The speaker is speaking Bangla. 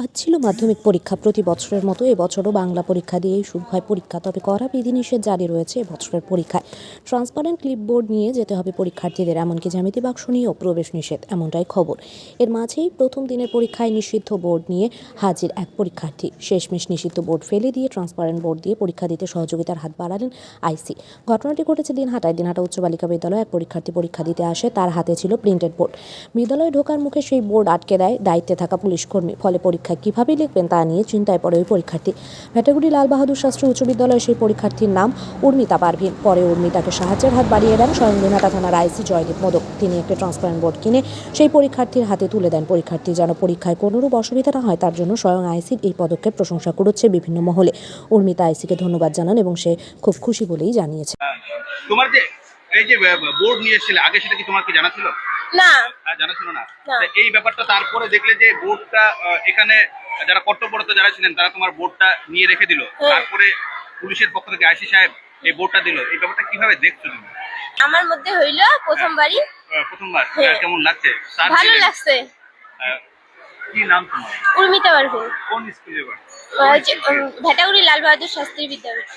আজ ছিল মাধ্যমিক পরীক্ষা। প্রতি বছরের মতো এবছরও বাংলা পরীক্ষা দিয়েই শুরু হয় পরীক্ষা। তবে কড়া বিধিনিষেধ জারি রয়েছে এবছরের পরীক্ষায়। ট্রান্সপারেন্ট ক্লিপবোর্ড নিয়ে যেতে হবে পরীক্ষার্থীদের, এমনকি জ্যামিতি বাক্স নিয়েও প্রবেশ নিষেধ, এমনটাই খবর। এর মাঝেই প্রথম দিনের পরীক্ষায় নিষিদ্ধ বোর্ড নিয়ে হাজির এক পরীক্ষার্থী। শেষমেশ নিষিদ্ধ বোর্ড ফেলে দিয়ে ট্রান্সপারেন্ট বোর্ড দিয়ে পরীক্ষা দিতে সহযোগিতার হাত বাড়ালেন আইসি। ঘটনাটি ঘটেছে দিনহাটায়। দিনহাটা উচ্চ বালিকা বিদ্যালয়ে এক পরীক্ষার্থী পরীক্ষা দিতে আসে, তার হাতে ছিল প্রিন্টেড বোর্ড। বিদ্যালয়ে ঢোকার মুখে সেই বোর্ড আটকে দেয় দায়িত্বে থাকা পুলিশ কর্মী। ফলে পরীক্ষায় কীভাবে লিখবেন তা নিয়ে চিন্তায় পড়ে ওই পরীক্ষার্থী। ভেটাগুড়ি লাল বাহাদুর শাস্ত্রী উচ্চ বিদ্যালয়ের সেই পরীক্ষার্থীর নাম উর্মিতা পারভিন। পরে উর্মিতাকে সাহায্যের হাত বাড়িয়ে দেন স্বয়ং দিনহাটা থানার আইসি জয়দীপ মোদক। তিনি একটি ট্রান্সপারেন্ট বোর্ড কিনে সেই পরীক্ষার্থীর হাতে তুলে দেন। পরীক্ষার্থী যেন পরীক্ষায় কোনোরূপ অসুবিধা না হয়, তার জন্য স্বয়ং আইসির এই পদক্ষেপ প্রশংসা করেছে বিভিন্ন মহলে। উর্মিতা আইসিকে ধন্যবাদ জানান এবং সে খুব খুশি বলেই জানিয়েছে। তোমার যে এই যে বোর্ড নিয়ে এসেছিলে, আগে সেটা কি তোমার কি জানা ছিল? না। হ্যাঁ জানা ছিল না? না। এই ব্যাপারটা তারপরে দেখলে যে বোর্ডটা এখানে যারা কর্তব্যরত যারা ছিলেন তারা তোমার বোর্ডটা নিয়ে রেখে দিল। হ্যাঁ। তারপরে পুলিশের পক্ষ থেকে আইসি সাহেব এই বোর্ডটা দিল। এই ব্যাপারটা কীভাবে দেখছ তুমি? আমার মধ্যে হইল প্রথমবারই। প্রথমবার? হ্যাঁ। কেমন লাগছে? ভালো লাগছে। কি নাম তোমার? উর্মিতা পারভিন কোন স্কুলে ভেটাগুড়ি লাল বাহাদুর শাস্ত্রী বিদ্যাপীঠ।